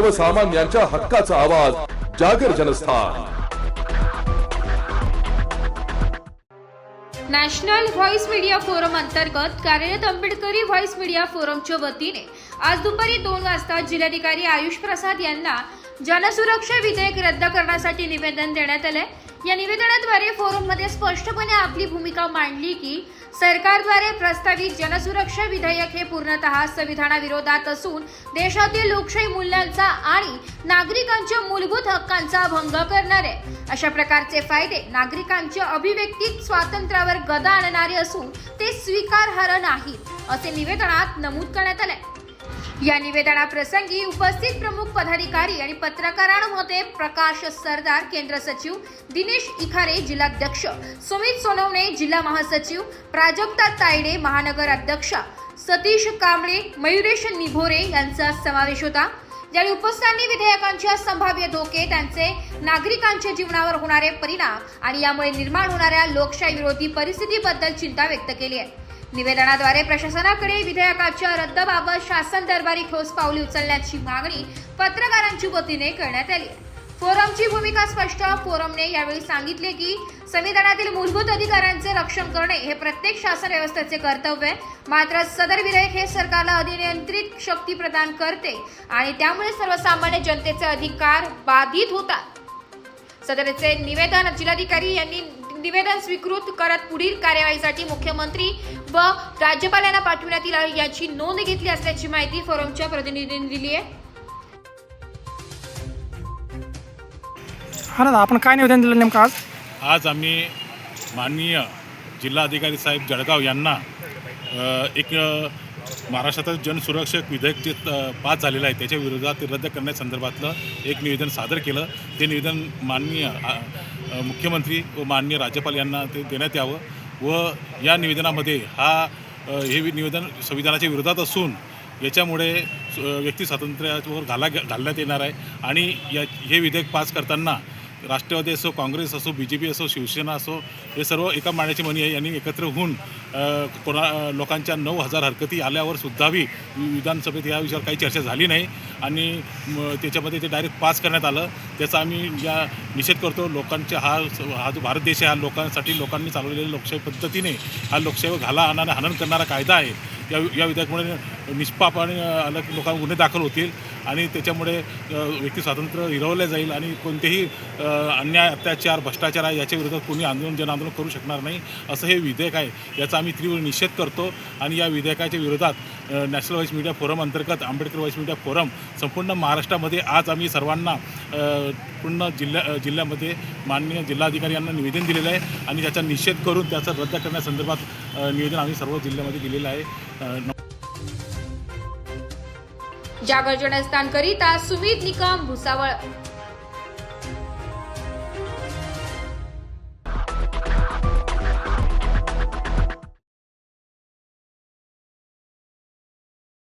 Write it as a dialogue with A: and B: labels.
A: सर्वसामान्यांच्या हक्काचा आवाज Jagar Janasthan.
B: National voice media forum अंतर्गत कार्यरत आंबेडकरी व्हॉइस मीडिया फोरमच्या वतीने आज दुपारी दोन वाजता जिल्हाधिकारी आयुष प्रसाद यांना जनसुरक्षा विधेयक रद्द करण्यासाठी निवेदन देण्यात आले या निवेदनाद्वारे फोरममध्ये स्पष्टपणे आपली भूमिका मांडली की सरकारद्वारे प्रस्तावित जनसुरक्षा विधेयक हे पूर्णतः संविधानाविरोधात असून देशातील लोकशाही मूल्यांचा आणि नागरिकांच्या मूलभूत हक्कांचा भंग करणारे. अशा प्रकारचे फायदे नागरिकांच्या अभिव्यक्ती स्वातंत्र्यावर गदा आणणारे असून ते स्वीकारार्ह नाहीत असे निवेदनात नमूद करण्यात आले या निवेदनाप्रसंगी उपस्थित प्रमुख पदाधिकारी आणि पत्रकारांमध्ये प्रकाश सरदार केंद्र सचिव दिनेश इखारे जिल्हाध्यक्ष सुमित सोनवणे जिल्हा महासचिव प्राजक्ता तायडे महानगर अध्यक्षा सतीश कांबळे मयुरेश निभोरे यांचा समावेश होता. यावेळी उपस्थानी विधेयकांच्या संभाव्य धोके त्यांचे नागरिकांच्या जीवनावर होणारे परिणाम आणि यामुळे निर्माण होणाऱ्या लोकशाही विरोधी परिस्थितीबद्दल चिंता व्यक्त केली आहे. निवेदनाद्वारे प्रशासनाकडे विधेयकाच्या रद्दबाबत शासन दरबारी ठोस पावली उचलण्याची मागणी पत्रकारांच्या वतीने करण्यात आली. फोरमची भूमिका स्पष्ट फोरमने यावेळी सांगितले की संविधानातील मूलभूत अधिकारांचे रक्षण करणे हे प्रत्येक शासन व्यवस्थेचे कर्तव्य आहे. मात्र सदर विधेयक हे सरकारला अनियंत्रित शक्ती प्रदान करते आणि त्यामुळे सर्वसामान्य जनतेचे अधिकार बाधित होतात. सदरचे निवेदन जिल्हाधिकारी यांनी निवेदन स्वीकृत करत पुढील कार्यवाहीसाठी मुख्यमंत्री व राज्यपालांना पाठवण्यात येईल याची नोंद घेतली असल्याची माहिती फोरमच्या प्रतिनिधींनी दिली आहे.
C: हा ना आपण काय निवेदन दिलं नेमकं आज?
D: आज आम्ही माननीय जिल्हाधिकारी साहेब जळगाव यांना अ, एक अ, महाराष्ट्रातील जनसुरक्षक विधेयक जे अ, पास झालेलं आहे त्याच्या विरोधात ते रद्द करण्यासंदर्भातलं एक निवेदन सादर केलं. ते निवेदन माननीय अ, मुख्यमंत्री व माननीय राज्यपाल यांना ते देण्यात यावं व या निवेदनामध्ये हा हे निवेदन संविधानाच्या विरोधात असून याच्यामुळे व्यक्ती स्वातंत्र्यावर घाला घालण्यात येणार आहे आणि या हे विधेयक पास करताना राष्ट्रवादी असो काँग्रेस असो बी जे पी असो शिवसेना असो हे सर्व एका माण्याची म्हणी आहे. यांनी एकत्र होऊन कोणा लोकांच्या नऊ हजार हरकती आल्यावर सुद्धाही विधानसभेत या विषयावर काही चर्चा झाली नाही. आणि त्याच्यामध्ये ते डायरेक्ट पास करण्यात आलं. त्याचा आम्ही या निषेध करतो. लोकांच्या हा हा जो भारत देश आहे हा लोकांसाठी लोकांनी चालवलेल्या लोकशाही पद्धतीने हा लोकशाही घाला आणणारा हनन करणारा कायदा आहे. या या विधेयकामुळे निष्पाप आणि अ, लोकांवर गुन्हे दाखल होतील आणि त्याच्यामुळे व्यक्ती स्वातंत्र्य हिरवलं जाईल आणि कोणतेही अन्याय अत्याचार भ्रष्टाचार आहे याच्या विरोधात कोणी आंदोलन जन आंदोलन करू शकणार नाही असं हे विधेयक आहे. याचा आम्ही तीव्र निषेध करतो आणि या विधेयकाच्या विरोधात नॅशनल वाईस मीडिया फोरम अंतर्गत आंबेडकर वाईस मीडिया फोरम संपूर्ण महाराष्ट्रामध्ये आज आम्ही सर्वांना पूर्ण जिल्ह्या जिल्ह्यामध्ये माननीय जिल्हाधिकारी यांना निवेदन दिलेलं आहे आणि त्याचा निषेध करून त्याचा रद्द करण्यासंदर्भात निवेदन आम्ही सर्व जिल्ह्यामध्ये दिलेलं आहे. अ, न-
B: जागर जनस्थान करिता सुमित निकम भुसावळ